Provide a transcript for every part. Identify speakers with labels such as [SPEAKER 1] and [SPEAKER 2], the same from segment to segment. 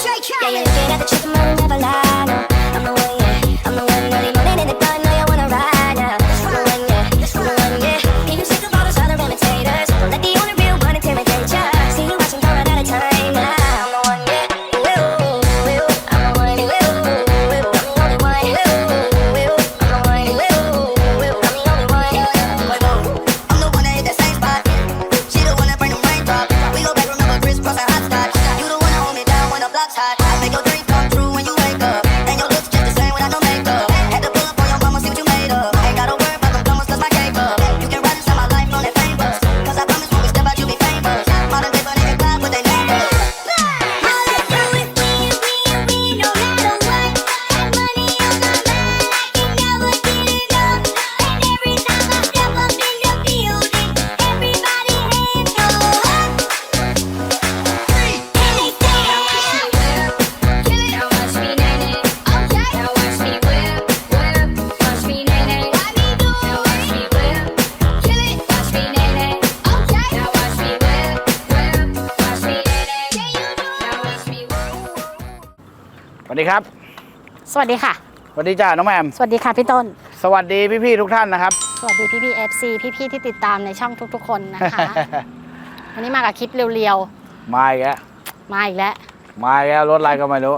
[SPEAKER 1] Yeah, you're looking at the truth, I'm never lie.
[SPEAKER 2] ดีครับ
[SPEAKER 3] สวัสดีค่ะ
[SPEAKER 2] สวัสดีจ้าน้องแหมม
[SPEAKER 3] สวัสดีค่ะพี่ต้น
[SPEAKER 2] สวัสดีพี่ๆทุกท่านนะครับ
[SPEAKER 3] สวัสดีพี่พี่เอฟซีพี่พี่ๆที่ติดตามในช่องทุก ๆ คนนะคะ วันนี้มากับคลิปเรียว
[SPEAKER 2] มาอีกแล้ว
[SPEAKER 3] ๆ มาอีกแล้ว
[SPEAKER 2] มาอีกแล้วรถอะไรก็ไม่รู้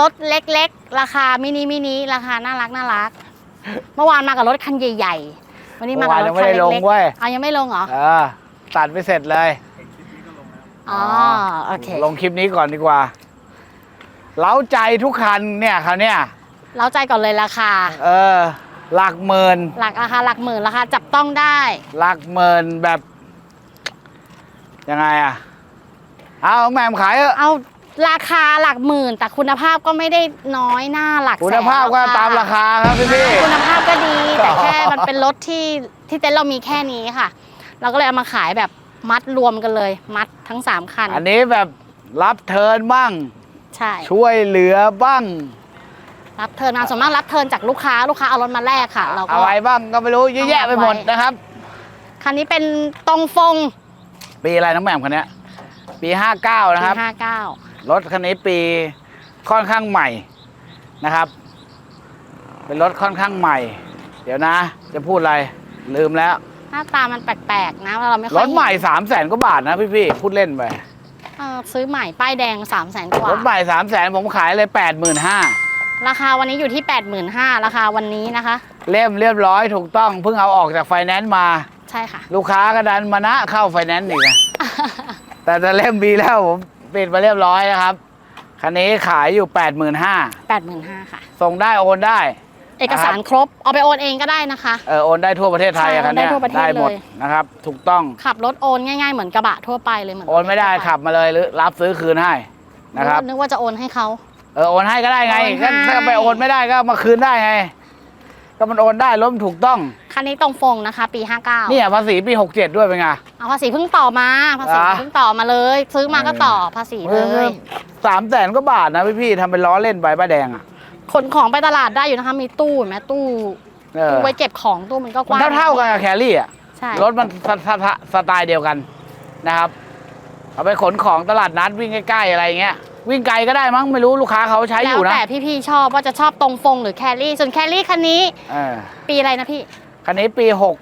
[SPEAKER 3] รถเล็กๆ ราคามินิมินิราคาน่ารักน่ารัก เมื่อวานมากับรถคันใหญ่ ๆ วันนี้มากับรถคัน
[SPEAKER 2] เมื่อวานยังไม่ได้ลง
[SPEAKER 3] เล็ก
[SPEAKER 2] เว้ย
[SPEAKER 3] ๆเอายังไม่ลงเหรอ
[SPEAKER 2] เออตัดไปเสร็จเลย
[SPEAKER 3] อ๋อ โอเค
[SPEAKER 2] ลงคลิปนี้ก่อนดีกว่า เล้าใจทุกคันเนี่ยคันเนี่ย
[SPEAKER 3] เล้าใจก่อนเลยราคา
[SPEAKER 2] เออหลักหมื่น
[SPEAKER 3] หลักราคาหลักหมื่นราคาจับต้องได้
[SPEAKER 2] หลักหมื่นแบบยังไงอะเอาน้องแหมมขายเถอะ
[SPEAKER 3] เอาราคาหลักหมื่น แต่คุณภาพก็ไม่ได้น้อยหน้าหลักแสน
[SPEAKER 2] คุณภาพก็
[SPEAKER 3] หรอก
[SPEAKER 2] ตามราคาครับพี่พี่
[SPEAKER 3] คุณภาพก็ดี แต่แค่
[SPEAKER 2] อ๋อ
[SPEAKER 3] มันเป็นรถที่ที่เต็นท์เรามีแค่นี้ค่ะ เราก็เลยเอามาขายแบบมัดรวมกันเลย มัดทั้ง3คัน
[SPEAKER 2] อันนี้แบบรับเทิร์นบ้าง
[SPEAKER 3] ใช่
[SPEAKER 2] ช่วยเหลือบ้าง
[SPEAKER 3] รับเทิร์นมาส่วนมากรับเทิร์นจากลูกค้าลูกค้าเอารถมาแลกค่ะเราก็
[SPEAKER 2] อะไรบ้างก็ไม่รู้เยอะแยะไปหมด
[SPEAKER 3] เอาไว้
[SPEAKER 2] นะครับ
[SPEAKER 3] คันนี้เป็นตรงฟง
[SPEAKER 2] ปีอะไรน้องแหม่มคันเนี้ยปีห้าเก้านะครับ
[SPEAKER 3] ห้าเก้าร
[SPEAKER 2] ถคันนี้ปีค่อนข้างใหม่นะครับ เป็นรถค่อนข้างใหม่ เดี๋ยวนะ จะพูดอะไรลืมแล้ว
[SPEAKER 3] หน้าตามันแปลกๆนะเราไม่ค่อย
[SPEAKER 2] รถใหม่สามแสนกว่าบาทนะพี่พี่ๆพูดเล่นไป
[SPEAKER 3] เออซื้อใหม่ป้ายแดง3ามแสนกว่าร
[SPEAKER 2] ถใหม่สามแสนผมขายเลยแปดหมื่นห้า
[SPEAKER 3] ราคาวันนี้อยู่ที่ 8 5 0 0 0ราคาวันนี้นะคะ
[SPEAKER 2] เล่มเรียบร้อยถูกต้องเพิ่งเอาออกจากไฟแนนซ์มา
[SPEAKER 3] ใช่ค่ะ
[SPEAKER 2] ลูกค้าก็ดันมานะเข้าไฟแนนซ์อีกนะ แต่จะเล่มบีแล้วผมปิดมาเรียบร้อยนะครับ คันนี้ขายอยู่แปดหมื่นห้า
[SPEAKER 3] 85,000ค่ะ
[SPEAKER 2] ส่งได้โอนได้
[SPEAKER 3] เอกสารครบ เอาไปโอนเองก็ได้นะคะ
[SPEAKER 2] เออโอนได้ทั่วประเทศไทย
[SPEAKER 3] ใช่
[SPEAKER 2] อะคันเนี้ย
[SPEAKER 3] โอนได้ทั่วประเทศ
[SPEAKER 2] หมด
[SPEAKER 3] เลย
[SPEAKER 2] นะครับ ถูกต้อง
[SPEAKER 3] ขับรถโอนง่ายๆเหมือนกระบะทั่วไปเลยเหมือน
[SPEAKER 2] โอนไม่ได้
[SPEAKER 3] ทั่วป
[SPEAKER 2] ขับมาเลยหรือรับซื้อคืนให้นะครับ
[SPEAKER 3] นึกว่าจะโอนให้เขา
[SPEAKER 2] เออโอนให้ก็ได้ไง
[SPEAKER 3] โอนให้
[SPEAKER 2] ก็ถ้าไปโอนไม่ได้ก็เอามาคืนได้ไง ก็มันโอนได้ล้มนถูกต้อง
[SPEAKER 3] คันนี้ตรงฟงนะคะ ปี 59
[SPEAKER 2] เนี่ยภาษีปีหกเจ็ดด้วยเป็นไง
[SPEAKER 3] เอาภาษีเพิ่งต่อมาภาษี
[SPEAKER 2] อะ
[SPEAKER 3] เพิ่งต่อมาเลย ซื้อมาก็ต่อภาษีเลย
[SPEAKER 2] สามแสนก็บาทนะพี่พี่ๆทำเป็นล้อเล่นใบป้ายแดงอะ
[SPEAKER 3] ขนของไปตลาดได้อยู่นะคะ มีตู้เห็นไหมตู้
[SPEAKER 2] เออ
[SPEAKER 3] ตู้ไว้เก็บของตู้มันก็ก
[SPEAKER 2] มัน
[SPEAKER 3] ว้าง
[SPEAKER 2] เท่าๆกันกับแครี่อะ
[SPEAKER 3] ใช่
[SPEAKER 2] รถมันสสสสไตล์เดียวกันนะครับ เอาไปขนของตลาดนัดวิ่งใกล้ๆอะไรเงี้ย วิ่งไกลก็ได้มั้งไม่รู้ลูกค้าเขาใช้อ
[SPEAKER 3] แล้ว
[SPEAKER 2] ยู่นะ
[SPEAKER 3] แต่พี่ๆชอบว่าจะชอบตรงฟงหรือแครี่ส่วนแครี่คันนี้
[SPEAKER 2] เออ
[SPEAKER 3] ปีอะไรนะพี่
[SPEAKER 2] คันนี้ปีหก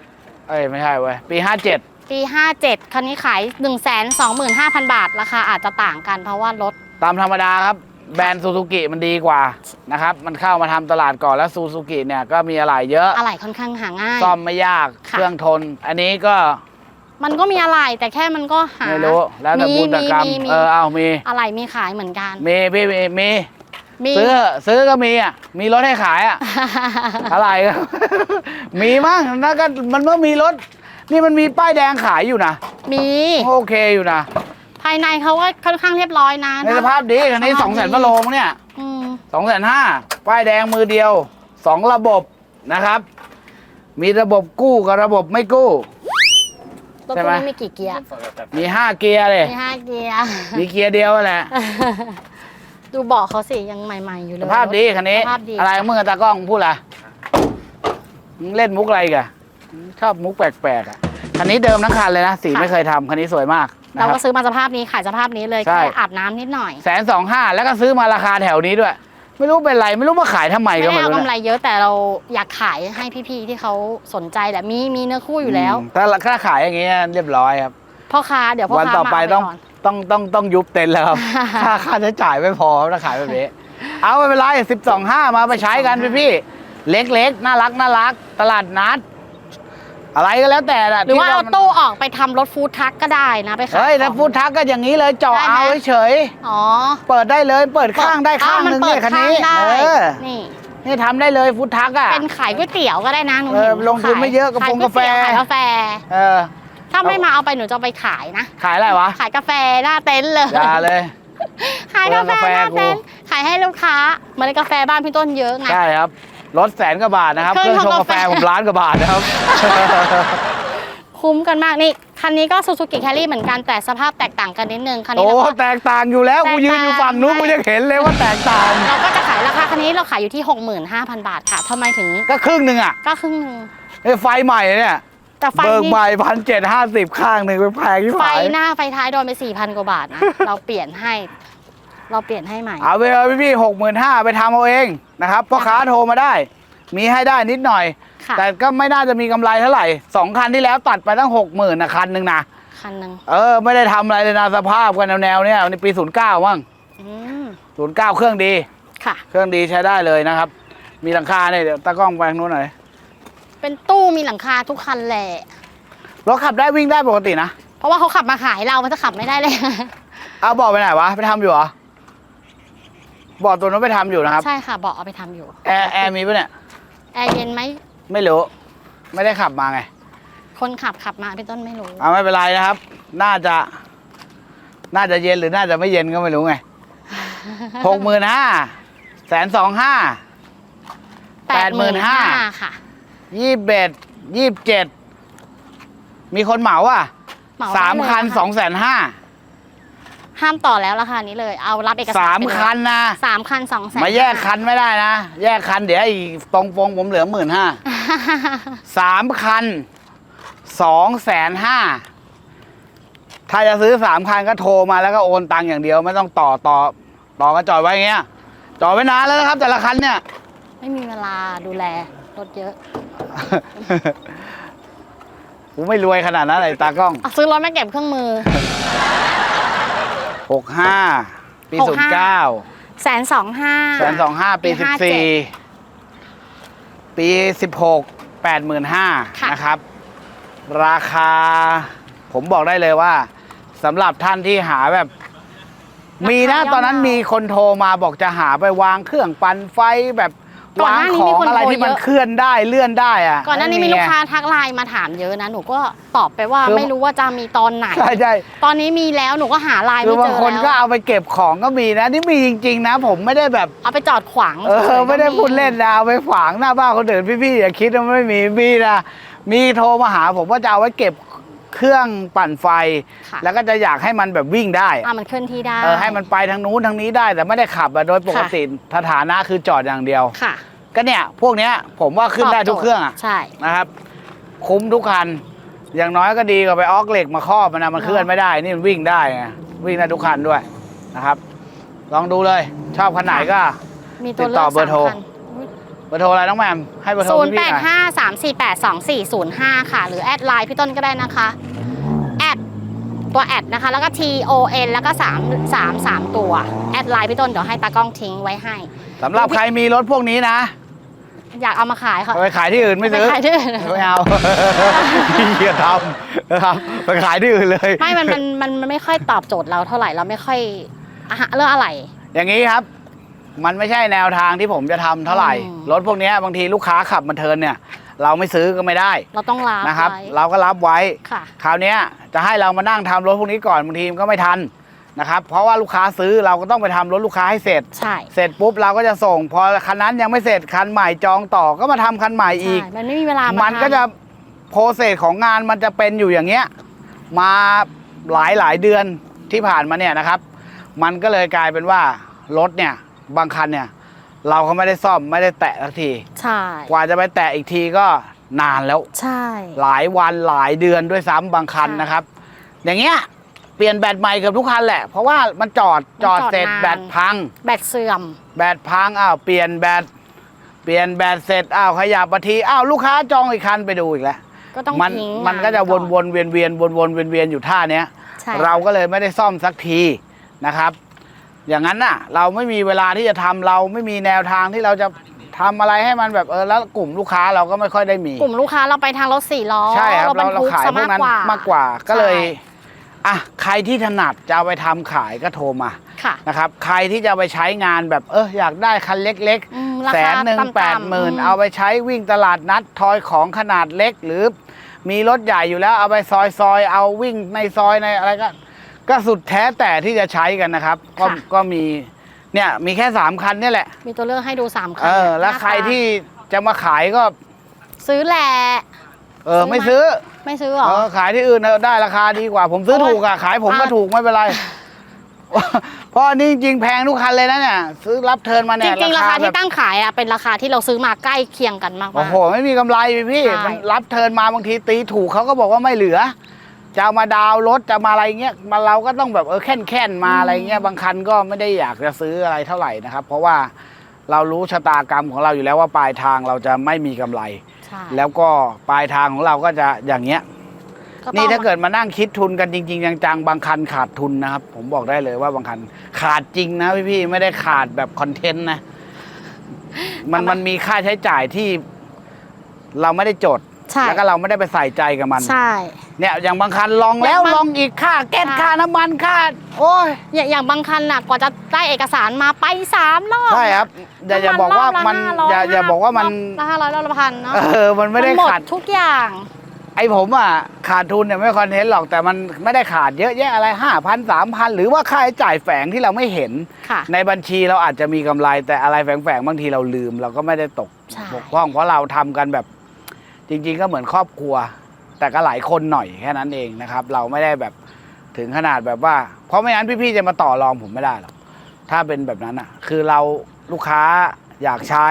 [SPEAKER 2] เอ้ยไม่ใช่เว้ยปีห้าเจ็ด
[SPEAKER 3] ปี 57 คันนี้ขาย 1 2 5 0 0 0 บาท ราคาอาจจะต่างกันเพราะว่ารถ
[SPEAKER 2] ตามธรรมดาครับ แบรนด์ซูซูกิมันดีกว่านะครับ มันเข้ามาทำตลาดก่อนแล้วซูซูกิเนี่ยก็มีอะไรเยอะ
[SPEAKER 3] อะไหล่ค่อนข้างหาง่าย
[SPEAKER 2] ซ่อมไม่ยาก
[SPEAKER 3] ค่ะ
[SPEAKER 2] เครื่องทน อันนี้ก็
[SPEAKER 3] มันก็มีอะไรแต่แค่มันก็หา
[SPEAKER 2] ไม่รู้ แล้วแต่
[SPEAKER 3] มี
[SPEAKER 2] บุญตกรรม
[SPEAKER 3] มีมี
[SPEAKER 2] เออ เอามี
[SPEAKER 3] อะไรมีขายเหมือนกัน
[SPEAKER 2] มีพี่มีมี
[SPEAKER 3] มี
[SPEAKER 2] ซื้อ ซื้อก็มีอะ มีรถให้ขายอะ อะไรก็ มีมั้งนั่นก็มันเมื่อมีรถ นี่มันมีป้ายแดงขายอยู่นะ
[SPEAKER 3] มี
[SPEAKER 2] โอเคอยู่นะ
[SPEAKER 3] ภายในเขาก็ค่อนข้างเรียบร้อยนะ
[SPEAKER 2] ในสภาพดีคันนี้
[SPEAKER 3] ส
[SPEAKER 2] ส
[SPEAKER 3] ภา
[SPEAKER 2] อ
[SPEAKER 3] พ
[SPEAKER 2] งแสน
[SPEAKER 3] ดี
[SPEAKER 2] พะโลงเนี่ย
[SPEAKER 3] อืม
[SPEAKER 2] สองแสนห้าป้ายแดงมือเดียวสองระบบนะครับ มีระบบกู้กับระบบไม่กู้
[SPEAKER 3] รถ
[SPEAKER 2] ใช่
[SPEAKER 3] ตัว
[SPEAKER 2] ไหม
[SPEAKER 3] นี้มีกี่เกียร์
[SPEAKER 2] มีห้าเกียร์เลย
[SPEAKER 3] มีห้าเกียร์
[SPEAKER 2] มีเกียร์เดียวแหละ
[SPEAKER 3] ดูเบาะเขาสิยังใหม่ ๆ อยู่เล
[SPEAKER 2] ส
[SPEAKER 3] ย
[SPEAKER 2] ภาพดีคันนี้
[SPEAKER 3] สภาพดี
[SPEAKER 2] อะไรมึงกับตากล้องมึงพูดอะไรมึงเล่นมุกอะไรอีกันชอบมุกแปลกๆอะ คันนี้เดิมทั้งคันเลยนะ สี
[SPEAKER 3] ค่ะ
[SPEAKER 2] ไม่เคยทำคันนี้สวยมากนะ
[SPEAKER 3] เรา
[SPEAKER 2] ครั
[SPEAKER 3] ก็
[SPEAKER 2] บ
[SPEAKER 3] ซื้อมาสภาพนี้ขายสภาพนี้เลย
[SPEAKER 2] ใช่
[SPEAKER 3] แค่อาบน้ำนิดหน่อย
[SPEAKER 2] แสนสองห้าแล้วก็ซื้อมาราคาแถวนี้ด้วย ไม่รู้เป็นไรไม่รู้มาขายทำไม
[SPEAKER 3] ไม่
[SPEAKER 2] ก็
[SPEAKER 3] ได้
[SPEAKER 2] ไม่
[SPEAKER 3] เอา
[SPEAKER 2] รู้
[SPEAKER 3] กำไร
[SPEAKER 2] นะ
[SPEAKER 3] เยอะแต่เราอยากขายให้พี่ๆที่เขาสนใจแหละมีมีเนื้อคู่อยู่แล้ว
[SPEAKER 2] มถ้าถ้าขายอย่างเงี้ยเรียบร้อยครับ
[SPEAKER 3] พ่อค้าเดี๋ยวพ่อ
[SPEAKER 2] วัน
[SPEAKER 3] ค้า
[SPEAKER 2] ต่อไป
[SPEAKER 3] มาเา
[SPEAKER 2] ต้อง
[SPEAKER 3] ก่อน
[SPEAKER 2] ต้องต้องต้องยุบเต็นท์แล้วครับ ค่าค่าใช้จ่ายไม่พอครับถ้าขายแบบนี้ เอาไม่เป็นไรสิบสองห้ามาไปใช้กันพี่พี่ๆเล็กๆ น่ารักน่ารัก ตลาดนัด อะไรก็แล้วแต่ละ
[SPEAKER 3] หรือว่า
[SPEAKER 2] ที่
[SPEAKER 3] เอา
[SPEAKER 2] มัน
[SPEAKER 3] ตู้ออกไปทำรถฟู้ดทรัคก็ได้นะไปขาย
[SPEAKER 2] เฮ้ยถ้า
[SPEAKER 3] ของ
[SPEAKER 2] พูดทักก็อย่างนี้เลยเจาะ
[SPEAKER 3] ได้ไหม
[SPEAKER 2] เอาเฉย
[SPEAKER 3] อ๋อ
[SPEAKER 2] ๆเปิดได้เลย เปิดข้างได้ข้าง
[SPEAKER 3] เออมั
[SPEAKER 2] หนึง
[SPEAKER 3] เปิ
[SPEAKER 2] เนี่
[SPEAKER 3] ด
[SPEAKER 2] ยคัน
[SPEAKER 3] ข้าง
[SPEAKER 2] นี้
[SPEAKER 3] ได้
[SPEAKER 2] เออ
[SPEAKER 3] นี่
[SPEAKER 2] นี่ทำได้เลยฟุตทักอะ
[SPEAKER 3] เป็นขายก๋วยเตี๋ยวก็ได้นะหนู
[SPEAKER 2] เออ
[SPEAKER 3] เห็น
[SPEAKER 2] ลงทุนไม่เยอะกระ
[SPEAKER 3] ขาย
[SPEAKER 2] โปรงกาแฟ
[SPEAKER 3] ก๋วยเตี๋ยวขายกาแฟ
[SPEAKER 2] เออ
[SPEAKER 3] ถ้าไม่มาเอาไปหนูจะเอาไปขายนะ
[SPEAKER 2] ขายอะไรวะ
[SPEAKER 3] ขายกาแฟหน้าเต็นท์เลย
[SPEAKER 2] อย่าเลย
[SPEAKER 3] ขายกาแฟ
[SPEAKER 2] เปลืองกาแฟ
[SPEAKER 3] หน้าเต็น
[SPEAKER 2] กู
[SPEAKER 3] ท์ขายให้ลูกค้าเหมือนกาแฟบ้านพี่ต้นเยอะไง
[SPEAKER 2] ใช่ครับ รถแสนกว่าบาทนะครับ
[SPEAKER 3] เค
[SPEAKER 2] เค
[SPEAKER 3] รื่
[SPEAKER 2] รื่
[SPEAKER 3] อ
[SPEAKER 2] องงชงกาแฟ
[SPEAKER 3] กาแฟ
[SPEAKER 2] ผมล้านกว่าบาทนะครับ
[SPEAKER 3] คุ้มกันมากนี่คันนี้ก็ซูซูกิแครี่เหมือนกันแต่สภาพแตกต่างกันนิดนึงคันนี้
[SPEAKER 2] โอ้
[SPEAKER 3] เราก็
[SPEAKER 2] แตกต่างอยู่แล้ว
[SPEAKER 3] แตก
[SPEAKER 2] กูยืนอยู่ฝั่งนู้น
[SPEAKER 3] ต่าง
[SPEAKER 2] กูยังเห็นเลยว่าแตกต่าง
[SPEAKER 3] เราก็จะขายราคาคันนี้เราขายอยู่ที่ 65,000 บาทค่ะทำไมถึง
[SPEAKER 2] ก็ครึ่งหนึ่งอะ
[SPEAKER 3] ก็ครึ่งหนึง
[SPEAKER 2] ไอ้ไฟใหม่เนี่ย
[SPEAKER 3] แต่ไฟ
[SPEAKER 2] เบิก
[SPEAKER 3] นี่
[SPEAKER 2] ใหม่พันเจ็ดห้าสิบข้างหนึ่งไปแพงที่
[SPEAKER 3] ไฟ
[SPEAKER 2] ขาย
[SPEAKER 3] หน้าไฟท้ายโดนไป4,000 กว่าบาทนะ เราเปลี่ยนให้ เราเปลี่ยนให้ใหม่
[SPEAKER 2] เอาไปเลยพี่หกหมื่นห้าไปทำเอาเองนะครับพ่อค้าโทรมาได้ มีให้ได้นิดหน่อย
[SPEAKER 3] ค่ะ
[SPEAKER 2] แต่ก็ไม่น่าจะมีกำไรเท่าไหร่สองคันที่แล้วตัดไปตั้งหกหมื่นนะคันหนึ่งนะ
[SPEAKER 3] คันหนึ่ง
[SPEAKER 2] เออไม่ได้ทำอะไรเลยนะสภาพกันแนวๆเนี่ยในปีศูนย์เก้ามั้ง
[SPEAKER 3] อืม
[SPEAKER 2] ศูนย์เก้าเครื่องดี
[SPEAKER 3] ค่ะ
[SPEAKER 2] เครื่องดีใช้ได้เลยนะครับ มีหลังคาเนี่ยเดี๋ยวตากล้องไปทางนู้นหน่อย
[SPEAKER 3] เป็นตู้มีหลังคาทุกคันแหละ
[SPEAKER 2] รถขับได้วิ่งได้ปกตินะ
[SPEAKER 3] เพราะว่าเขาขับมาขายเรา มันจะขับไม่ได้เลย
[SPEAKER 2] เอาบอกไปไหนวะไปทำอยู่เหรอ บอกตัวนู้นไปทำอยู่นะครับ
[SPEAKER 3] ใช่ค่ะบอกเอาไปทำอยู่
[SPEAKER 2] แอร์แอร์มีปะเนี่ย
[SPEAKER 3] แอร์เย็นไหม
[SPEAKER 2] ไม่รู้ ไม่ได้ขับมาไง
[SPEAKER 3] คนขับขับมาพี่ต้นไม่รู้
[SPEAKER 2] เอาไม่เป็นไรนะครับ น่าจะ น่าจะเย็นหรือน่าจะไม่เย็นก็ไม่รู้ไง หกหมื่นห้าแสนสองห้า
[SPEAKER 3] 85,000 ค่ะ
[SPEAKER 2] ยี่สิบเอ็ดยี่สิบเจ็ดมีคนเหมาอะ
[SPEAKER 3] เหมา
[SPEAKER 2] สาม
[SPEAKER 3] ได้เลย
[SPEAKER 2] คัน
[SPEAKER 3] นะะ
[SPEAKER 2] สองแสนห้า
[SPEAKER 3] ห้ามต่อแล้วราคานี้เลย เอารับเอกสาร
[SPEAKER 2] สาม
[SPEAKER 3] ไปเลย
[SPEAKER 2] คันนะ
[SPEAKER 3] สามคันสองแสน
[SPEAKER 2] มาแยกคันไม่ได้นะ แยกคันเดี๋ยวไอ้ตรงฟงผมเหลือหมื่นห้าสามคันสองแสนห้าถ้าจะซื้อสามคันก็โทรมาแล้วก็โอนตังค์อย่างเดียวไม่ต้องต่อต่อต่อก็จอดไว้อย่างเงี้ยจอดไว้นานแล้วนะครับ แต่ละคันเนี่ย
[SPEAKER 3] ไม่มีเวลาดูแลรถเยอะ
[SPEAKER 2] กูไม่รวยขนาดนั้นเลยตากล้อง
[SPEAKER 3] เอาซื้อรถไม่เก็บเครื่องมือ
[SPEAKER 2] หกห้าปีศูนย์เก้า
[SPEAKER 3] แสนสองห้า
[SPEAKER 2] แสนสองห้าปี
[SPEAKER 3] ปี
[SPEAKER 2] สิบ
[SPEAKER 3] ห้าเจ็
[SPEAKER 2] สี่
[SPEAKER 3] ด
[SPEAKER 2] ปีสิบหกแปดหมื่นห้า
[SPEAKER 3] ค่ะ
[SPEAKER 2] นะครับ ราคา ผมบอกได้เลยว่าสำหรับท่านที่หาแบบ มีนะตอนนั้นมีคนโทรมาบอกจะหาไปวางเครื่องปั่นไฟแบบ วางของอะไรที่มันเคลื่อนได้เลื่อนได้อะ
[SPEAKER 3] ก่อนหน้านี้มีลูกค้าทักไลน์มาถามเยอะนะ หนูก็ตอบไปว่า
[SPEAKER 2] คือ
[SPEAKER 3] ไม่รู้ว่าจะมีตอนไหน
[SPEAKER 2] ใช่ใช่
[SPEAKER 3] ตอนนี้มีแล้วหนูก็หาไลน์
[SPEAKER 2] คื
[SPEAKER 3] ไม่
[SPEAKER 2] อ
[SPEAKER 3] เจ
[SPEAKER 2] บาง
[SPEAKER 3] อ
[SPEAKER 2] คนก็
[SPEAKER 3] แล้ว
[SPEAKER 2] เอาไปเก็บของก็มีนะนี่มีจริง ๆ นะ ผมไม่ได้แบบ
[SPEAKER 3] เอาไปจอดขวาง
[SPEAKER 2] เออไม่ได้พูดเล่นนะเอาไปฝางหน้าบ้านคนอื่นพี่ๆอย่าคิดว่าไม่มีมีนะมีโทรมาหาผมว่าจะเอาไว้เก็บ เครื่องปั่นไฟ
[SPEAKER 3] ค่ะ
[SPEAKER 2] แล้วก็จะอยากให้มันแบบวิ่งได้
[SPEAKER 3] อะมันเคลื่อนที่ได้
[SPEAKER 2] เออให้มันไปทางนู้นทางนี้ได้แต่ไม่ได้ขับอะโดยปกติสถานะคือจอดอย่างเดียว
[SPEAKER 3] ค่ะ
[SPEAKER 2] ก็เนี่ยพวกเนี้ยผมว่าขึ้นได้ทุกเครื่องอะ
[SPEAKER 3] ใช่
[SPEAKER 2] นะครับคุ้มทุกคัน อย่างน้อยก็ดีกว่าไปออกเหล็กมาครอบมันนะมันเคลื่อนไม่ได้ นี่มันวิ่งได้ไงวิ่งได้ทุกคันด้วยนะครับ ลองดูเลย ชอบคันไหนก็
[SPEAKER 3] มีตัว
[SPEAKER 2] ติด
[SPEAKER 3] เลื
[SPEAKER 2] ต่
[SPEAKER 3] อ
[SPEAKER 2] อกเบอร์โทร
[SPEAKER 3] สามคัน
[SPEAKER 2] เบ อร์โทรอะไรน้องแหมมให้เบอร์โทร
[SPEAKER 3] ศูนย์
[SPEAKER 2] พี่
[SPEAKER 3] แป
[SPEAKER 2] ๆ
[SPEAKER 3] ด
[SPEAKER 2] หน่อย
[SPEAKER 3] ห้าสามสี่แปดสองสี่ศูนย์ห้าค่ะ หรือแอดไลน์พี่ต้นก็ได้นะคะแอดตัวแอดนะคะ แล้วก็ T O N แล้วก็3 3 3ตัวแอดไลน์พี่ต้นเดี๋ยวให้ตากล้องทิ้งไว้ให้
[SPEAKER 2] สำหรับใครมีรถพวกนี้นะ
[SPEAKER 3] อยากเอามาขายค่ะ
[SPEAKER 2] เอาไปขายที่อื่นไม่
[SPEAKER 3] ไป
[SPEAKER 2] ซื้อ
[SPEAKER 3] ขายที่อื่น
[SPEAKER 2] ไม่เอาเกียทำนะครับไปขายที่อื่นเลย
[SPEAKER 3] ไม่มันมันมันมันไม่ค่อยตอบโจทย์เราเท่าไหร่เราไม่ค่อยอะฮะเรื่องอะไร
[SPEAKER 2] อย่างนี้ครับ มันไม่ใช่แนวทางที่ผมจะทำเท่าไหร่
[SPEAKER 3] อืม
[SPEAKER 2] รถพวกเนี้ยบางทีลูกค้าขับมาเทิร์นเนี่ย เราไม่ซื้อก็ไม่ได้
[SPEAKER 3] เราต้องรับ
[SPEAKER 2] นะครับ
[SPEAKER 3] ไว้
[SPEAKER 2] เราก็รับไว้
[SPEAKER 3] ค่ะ
[SPEAKER 2] คราวเนี้ยจะให้เรามานั่งทำรถพวกนี้ก่อนบางทีมันก็ไม่ทันนะครับ เพราะว่าลูกค้าซื้อเราก็ต้องไปทำรถลูกค้าให้เสร็จ
[SPEAKER 3] ใช่
[SPEAKER 2] เสร็จปุ๊บเราก็จะส่ง พอคันนั้นยังไม่เสร็จคันใหม่จองต่อก็มาทำคันใหม่อีก
[SPEAKER 3] ใช่มันไม่มีเวลา
[SPEAKER 2] มั
[SPEAKER 3] มัน
[SPEAKER 2] ก็จะโปรเซสของงานมันจะเป็นอยู่อย่างเงี้ยมาหลายหลายเดือนที่ผ่านมาเนี่ยนะครับ มันก็เลยกลายเป็นว่ารถเนี่ย บางคันเนี่ย เราก็ไม่ได้ซ่อมไม่ได้แตะสักที
[SPEAKER 3] ใช่
[SPEAKER 2] กว่าจะไปแตะอีกทีก็นานแล้ว
[SPEAKER 3] ใช่
[SPEAKER 2] หลายวันหลายเดือนด้วยซ้ำบางคัน
[SPEAKER 3] ใช่
[SPEAKER 2] นะครับ อย่างเงี้ยเปลี่ยนแบตใหม่เกือบทุกคันแหละ เพราะว่ามันจอด
[SPEAKER 3] มัน
[SPEAKER 2] จ
[SPEAKER 3] จ
[SPEAKER 2] อ
[SPEAKER 3] อ
[SPEAKER 2] ด
[SPEAKER 3] ด
[SPEAKER 2] เสร็จ
[SPEAKER 3] นาน
[SPEAKER 2] แบตพัง
[SPEAKER 3] แบตเสื่อม
[SPEAKER 2] แบตพังอ้าวเปลี่ยนแบตเปลี่ยนแบตเสร็จอ้าวขยับมาทีอ้าวลูกค้าจองอีกคันไปดูอีกแล้ว
[SPEAKER 3] ก็ต้อง
[SPEAKER 2] มัน
[SPEAKER 3] ทิ้ง
[SPEAKER 2] มันก็จะวนวนๆเวียนเวียนวนวนๆเวียนเวียนอยู่ท่าเนี้ย
[SPEAKER 3] ใช่
[SPEAKER 2] เราก็เลยไม่ได้ซ่อมสักทีนะครับ อย่างนั้นน่ะ เราไม่มีเวลาที่จะทำเราไม่มีแนวทางที่เราจะทำอะไรให้มันแบบเออแล้วกลุ่มลูกค้าเราก็ไม่ค่อยได้มี
[SPEAKER 3] กลุ่มลูกค้าเราไปทางรถสี่ล้อ
[SPEAKER 2] ใช่ครับ
[SPEAKER 3] บร
[SPEAKER 2] เรา
[SPEAKER 3] ร
[SPEAKER 2] เรา
[SPEAKER 3] ทุก
[SPEAKER 2] ขาย
[SPEAKER 3] ซะ
[SPEAKER 2] พวกนั้นมากกว่าก็เลย
[SPEAKER 3] ใช่
[SPEAKER 2] อะใครที่ถนัดจะเอาไปทำขายก็โทรมา
[SPEAKER 3] ค่ะ
[SPEAKER 2] นะครับ ใครที่จะเอาไปใช้งานแบบเอออยากได้คันเล็ก
[SPEAKER 3] อืม
[SPEAKER 2] ๆ
[SPEAKER 3] รา
[SPEAKER 2] แส
[SPEAKER 3] คาน
[SPEAKER 2] หนึ่ง
[SPEAKER 3] ต่ำๆ
[SPEAKER 2] แปดหมื่น
[SPEAKER 3] อื
[SPEAKER 2] เอาไปใช้วิ่งตลาดนัดทอยของขนาดเล็กหรือ มีรถใหญ่อยู่แล้วเอาไปซอยซอยๆเอาวิ่งในซอยในอะไรก็ ก็สุดแท้แต่ที่จะใช้กันนะครับ ก็ก็มีเนี่ยมีแค่สามคันเนี่ยแหละ
[SPEAKER 3] มีตัวเลือกให้ดูสามคัน
[SPEAKER 2] เออแล้ว
[SPEAKER 3] หน้า
[SPEAKER 2] ใคร
[SPEAKER 3] ตา
[SPEAKER 2] ที่จะมาขายก็
[SPEAKER 3] ซื้อแหละ
[SPEAKER 2] เออ
[SPEAKER 3] ซื้อ
[SPEAKER 2] ไม่
[SPEAKER 3] ไหม
[SPEAKER 2] ซื้อ
[SPEAKER 3] ไม่ซื้อเหรอ
[SPEAKER 2] เออขายที่อื่นเออได้ราคาดีกว่า ผมซื้อ
[SPEAKER 3] โอ้ย
[SPEAKER 2] ถูกอะขายผมก็
[SPEAKER 3] อะ
[SPEAKER 2] ถูกไม่เป็นไร เพราะอันนี้จริงๆแพงทุกคันเลยนะเนี่ย ซื้อรับเทิร์นมา
[SPEAKER 3] จ
[SPEAKER 2] เนี่ย
[SPEAKER 3] ริงๆ ราคา
[SPEAKER 2] แบ
[SPEAKER 3] ที่
[SPEAKER 2] บ
[SPEAKER 3] ตั้งขายอะเป็นราคาที่เราซื้อมาใกล้เคียงกันมากๆ
[SPEAKER 2] โอ้โหไม่มีกำไรพี่
[SPEAKER 3] ใช่
[SPEAKER 2] มันรับเทิร์นมาบางทีตีถูกเขาก็บอกว่าไม่เหลือ จะเอามาดาวน์รถจะมาอะไรเงี้ยมาเราก็ต้องแบบเออแค่นแค่นๆมาอะไรเงี้ยบางคันก็ไม่ได้อยากจะซื้ออะไรเท่าไหร่นะครับ เพราะว่าเรารู้ชะตากรรมของเราอยู่แล้วว่าปลายทางเราจะไม่มีกำไร
[SPEAKER 3] ใช่
[SPEAKER 2] แล้วก็ปลายทางของเราก็จะอย่างเงี้ย
[SPEAKER 3] ก็ต้อง
[SPEAKER 2] นี่ถ้าเกิดมานั่งคิดทุนกันจริง ๆ จังๆบางคันขาดทุนนะครับ ผมบอกได้เลยว่าบางคันขาดจริงนะพี่ๆไม่ได้ขาดแบบคอนเทนต์นะ มันมันมีค่าใช้จ่ายที่เราไม่ได้จด
[SPEAKER 3] ใช่
[SPEAKER 2] แล้วก็เราไม่ได้ไปใส่ใจกับมัน
[SPEAKER 3] ใช่
[SPEAKER 2] เนี่ยอย่างบางคันลองแล้ว
[SPEAKER 3] อย่างบาง
[SPEAKER 2] ลองอีกค่าแก๊ส
[SPEAKER 3] ใช่
[SPEAKER 2] ค่าน้ำมันค่าโอ้ย
[SPEAKER 3] อย่างอย่างบางคันน่ะกว่าจะได้เอกสารมาไปสามรอบ
[SPEAKER 2] ใช่ครับอย่าอย่าบอกว่ามันอย่าอย่าบอกว่ามัน
[SPEAKER 3] ละห้าร้อยรอบละพันเนาะ
[SPEAKER 2] เออมันไม่ได้
[SPEAKER 3] นหมด
[SPEAKER 2] ขาด
[SPEAKER 3] ทุกอย่าง
[SPEAKER 2] ไอ้ผมอะขาดทุนเนี่ยไม่คอนเทนต์หรอกแต่มันไม่ได้ขาดเยอะแยะอะไรห้าพันสามพันหรือว่าค่าใช้จ่ายแฝงที่เราไม่เห็น
[SPEAKER 3] ค่ะ
[SPEAKER 2] ในบัญชีเราอาจจะมีกำไรแต่อะไรแฝงๆบางทีเราลืม เราก็ไม่ได้ตก
[SPEAKER 3] ใช่
[SPEAKER 2] บกพร่องเพราะเราทำกันแบบ จริง ๆ ก็เหมือนครอบครัว แต่ก็หลายคนหน่อยแค่นั้นเองนะครับ เราไม่ได้แบบถึงขนาดแบบว่า เพราะไม่งั้นพี่ๆจะมาต่อรองผมไม่ได้หรอกถ้าเป็นแบบนั้นอะ คือเราลูกค้าอยากใช้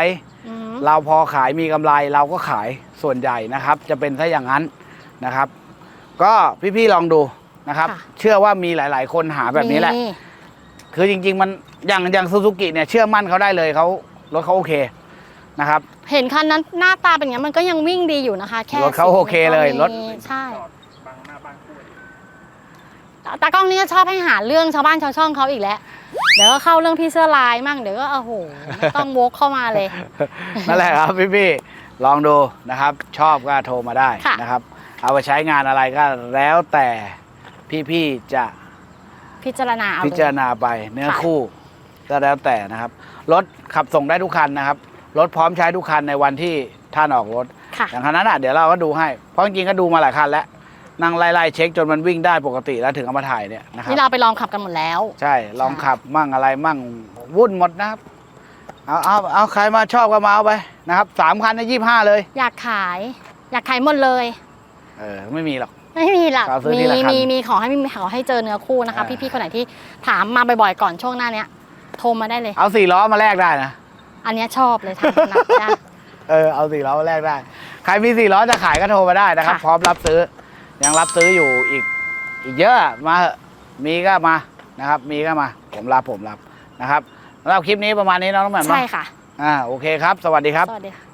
[SPEAKER 3] อืม
[SPEAKER 2] เราพอขายมีกำไรเราก็ขายส่วนใหญ่นะครับ จะเป็นซะอย่างนั้นนะครับ ก็พี่ๆลองดูนะครับ
[SPEAKER 3] ค่ะ
[SPEAKER 2] เชื่อว่ามีหลาย ๆ คนหาแบบนี้แหละ
[SPEAKER 3] มี
[SPEAKER 2] คือจริง ๆ มันอย่างอย่างซูซูกิเนี่ยเชื่อมั่นเขาได้เลยเขารถเขาโอเค นะครับ
[SPEAKER 3] เห็นคันนั้นหน้าตาเป็นอย่างนี้นมันก็ยังวิ่งดีอยู่นะคะ แค่
[SPEAKER 2] รถเขาโอเคเลย
[SPEAKER 3] สี
[SPEAKER 2] รถ
[SPEAKER 3] ใช่ตากล้องนี่ก็ชอบให้หาเรื่องชาวบ้านชาวช่องเขาอีกแล้ว เดี๋ยวก็เข้าเรื่องพี่เสื้อลายมั่งเดี๋ยวก็โอ้โหไม่ต้องวกเข้ามาเลย
[SPEAKER 2] นั่นแหละครับพี่ๆลองดูนะครับ ชอบก็โทรมาได้
[SPEAKER 3] ค่ะ
[SPEAKER 2] นะครับ เอาไปใช้งานอะไรก็แล้วแต่พี่ๆจะ
[SPEAKER 3] พิจารณาเอา
[SPEAKER 2] พิ
[SPEAKER 3] เลย
[SPEAKER 2] จารณาไปเนื้อ
[SPEAKER 3] ค่ะ
[SPEAKER 2] คู่ก็แล้วแต่นะครับ รถขับส่งได้ทุกคันนะครับ รถพร้อมใช้ทุกคันในวันที่ท่านออกรถ
[SPEAKER 3] ค่ะ
[SPEAKER 2] อย่างคันนั้นอะเดี๋ยวเราก็ดูให้ เพราะจริงๆก็ดูมาหลายคันแล้วนั่งไล่ๆเช็คจนมันวิ่งได้ปกติแล้วถึงเอามาถ่ายเนี่ยนะครับ
[SPEAKER 3] นี่เราไปลองขับกันหมดแล้ว
[SPEAKER 2] ใช่ลองขับมั่งอะไรมั่งวุ่นหมดนะครับ เอาเอาเอาใครมาชอบก็มาเอาไปนะครับสามคันในยี่ห้าเลย
[SPEAKER 3] อยากขาย อยากขายหมดเลย
[SPEAKER 2] เออไม่มีหรอก
[SPEAKER 3] ไม่มีหลัก
[SPEAKER 2] เอาซื้อ
[SPEAKER 3] มี
[SPEAKER 2] ทีละคัน
[SPEAKER 3] มีมีขอให้มีขอให้เจอเนื้อคู่นะคะ
[SPEAKER 2] อ่า
[SPEAKER 3] พี่ๆคนไหนที่ถามมาบ่อยๆก่อนช่วงหน้าเนี้ยโทรมาได้เลย
[SPEAKER 2] เอาสี่ล้อมาแลกได้นะ
[SPEAKER 3] อันเนี้ยชอบเลยทำหนักจ้ะ
[SPEAKER 2] เออเอาสี่ล้อมาแลกได้ ใครมีสี่ล้อจะขายก็โทรมาได้นะครับ
[SPEAKER 3] ค่ะ
[SPEAKER 2] พร้อมรับซื้อ ยังรับซื้ออยู่อีก อีกเยอะมาเถอะมีก็มานะครับ มีก็มา ผมรับผมรับนะครับสำหรับคลิปนี้ประมาณนี้เน้องน้องแหม่มเนอะ
[SPEAKER 3] ใช่ค่ะ
[SPEAKER 2] อ่าโอเคครับ สวัสดีครับ
[SPEAKER 3] สวัสดีค่ะ